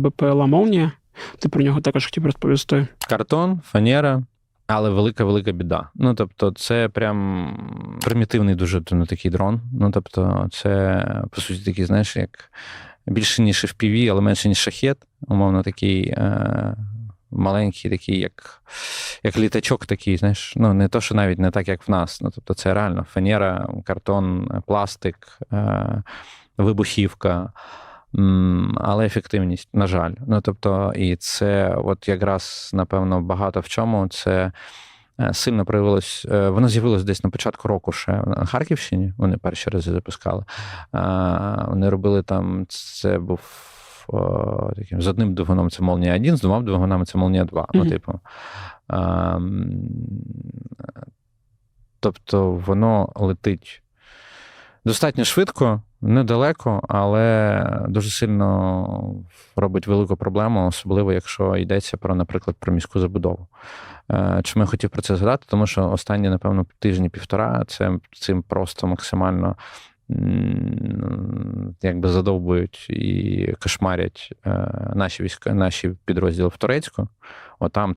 БПЛА Молнія. Ти про нього також хотів розповісти. Картон, фанера, але велика-велика біда. Ну, тобто, це прям примітивний дуже ну, такий дрон. Ну, тобто, це, по суті, такий, знаєш, як більше, ніж FPV, але менше, ніж шахет. Умовно, такий е- маленький, такий, як, як літачок, такий, знаєш, ну, не то, що навіть не так, як в нас. Ну, тобто, це реально фанера, картон, пластик, е- вибухівка. Але ефективність, на жаль. Ну тобто, і це, от якраз, напевно, багато в чому це е, сильно проявилось. е, Воно з'явилось десь на початку року ще на Харківщині. Вони перші рази запускали. Вони робили там, це був таким з одним двигуном це Молнія 1, з двома двигунами це Молнія 2. Ну, типу. Тобто воно летить достатньо швидко, недалеко, але дуже сильно робить велику проблему, особливо якщо йдеться про, наприклад, про міську забудову. Е, Чому я хотів про це згадати? Тому що останні, напевно, тижні-півтора це цим просто максимально. Якби задовбують і кошмарять е, наші війська, наші підрозділи в Турецьку. Отам